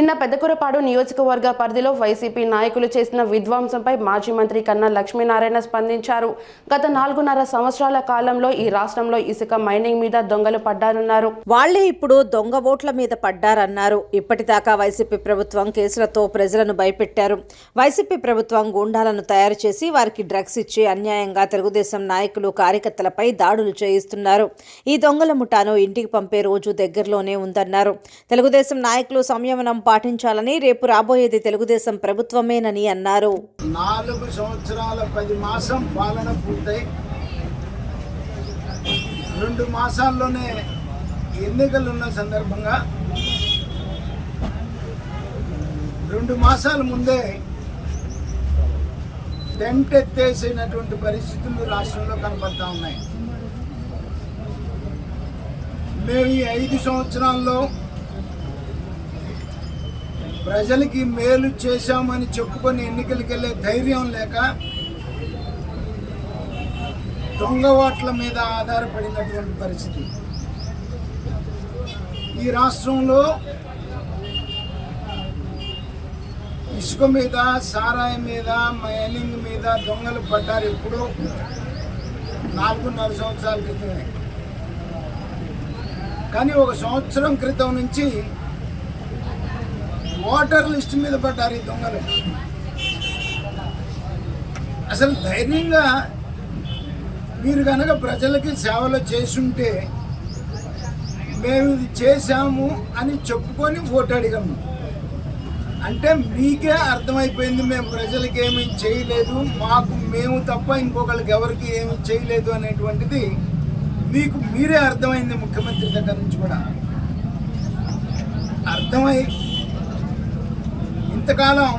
నిన్న పెద్దకురపాడు నియోజకవర్గ పరిధిలో వైసీపీ నాయకులు చేసిన విధ్వంసంపై మాజీ మంత్రి కన్నా లక్ష్మీనారాయణ స్పందించారు. గత నాలుగున్నర సంవత్సరాల కాలంలో ఈ రాష్ట్రంలో ఇసుక మైనింగ్ మీద దొంగలు పడ్డారన్నారు. వాళ్ళే ఇప్పుడు దొంగ ఓట్ల మీద పడ్డారన్నారు. ఇప్పటిదాకా వైసీపీ ప్రభుత్వం కేసులతో ప్రజలను భయపెట్టారు. వైసీపీ ప్రభుత్వం గుండాలను తయారు చేసి వారికి డ్రగ్స్ ఇచ్చి అన్యాయంగా తెలుగుదేశం నాయకులు కార్యకర్తలపై దాడులు చేయిస్తున్నారు. ఈ దొంగల ముఠాను ఇంటికి పంపే రోజు దగ్గరలోనే ఉందన్నారు. తెలుగుదేశం నాయకులు సంయమనం పాటించాలని రేపు రాబోయేది తెలుగుదేశం ప్రభుత్వమేనని అన్నారు. నాలుగు సంవత్సరాల పది మాసం పాలన పూర్తయి. రెండు మాసాల్లోనే ఎన్నికలు ఉన్న సందర్భంగా రెండు మాసాల ముందే టెంట్ ఎత్తేసినటువంటి పరిస్థితులు రాష్ట్రంలో కనపడతా ఉన్నాయి. మేము ఈ ఐదు సంవత్సరాల్లో ప్రజలకి మేలు చేశామని చెప్పుకొని ఎన్నికలకు వెళ్ళే ధైర్యం లేక దొంగవాట్ల మీద ఆధారపడినటువంటి పరిస్థితి. ఈ రాష్ట్రంలో ఇసుక మీద సారాయి మీద మైనింగ్ మీద దొంగలు పడ్డారు ఎప్పుడో నాలుగున్నర సంవత్సరాల క్రితమే. కానీ ఒక సంవత్సరం క్రితం నుంచి ఓటర్ లిస్ట్ మీద పడ్డారు ఈ దొంగలు. అసలు ధైర్యంగా మీరు కనుక ప్రజలకి సేవలు చేసుంటే మేము ఇది చేశాము అని చెప్పుకొని ఓటు అడిగాము అంటే మీకే అర్థమైపోయింది మేము ప్రజలకి ఏమీ చేయలేదు మాకు మేము తప్ప ఇంకొకరికి ఎవరికి ఏమీ చేయలేదు అనేటువంటిది మీకు మీరే అర్థమైంది ముఖ్యమంత్రి దగ్గర నుంచి కూడా. అర్థమై ఇంతకాలం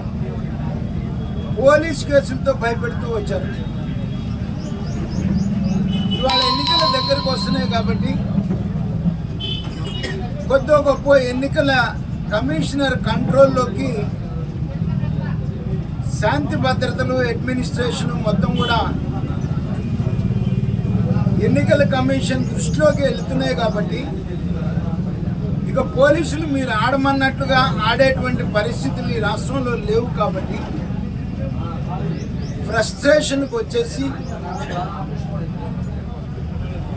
పోలీస్ కేసులతో భయపెడుతూ వచ్చారు. ఇవాళ ఎన్నికల దగ్గరకు వస్తున్నాయి కాబట్టి కొద్దో గొప్ప ఎన్నికల కమిషనర్ కంట్రోల్లోకి శాంతి భద్రతలు అడ్మినిస్ట్రేషన్ మొత్తం కూడా ఎన్నికల కమిషన్ దృష్టిలోకి వెళ్తున్నాయి కాబట్టి ఇక పోలీసులు మీరు ఆడమన్నట్టుగా ఆడేటువంటి పరిస్థితులు ఈ రాష్ట్రంలో లేవు కాబట్టి ఫ్రస్ట్రేషన్కి వచ్చేసి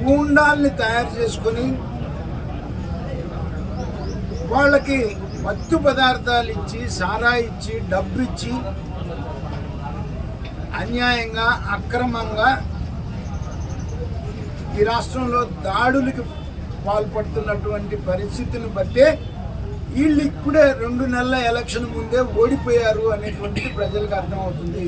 గూండాల్ని తయారు చేసుకొని వాళ్ళకి మత్తు పదార్థాలు ఇచ్చి సారా ఇచ్చి డబ్బు ఇచ్చి అన్యాయంగా అక్రమంగా ఈ రాష్ట్రంలో దాడులకి పాల్పడుతున్నటువంటి పరిస్థితిని బట్టే వీళ్ళు ఇప్పుడే రెండు నెలల ఎలక్షన్ ముందే ఓడిపోయారు అనేటువంటిది ప్రజలకు అర్థమవుతుంది.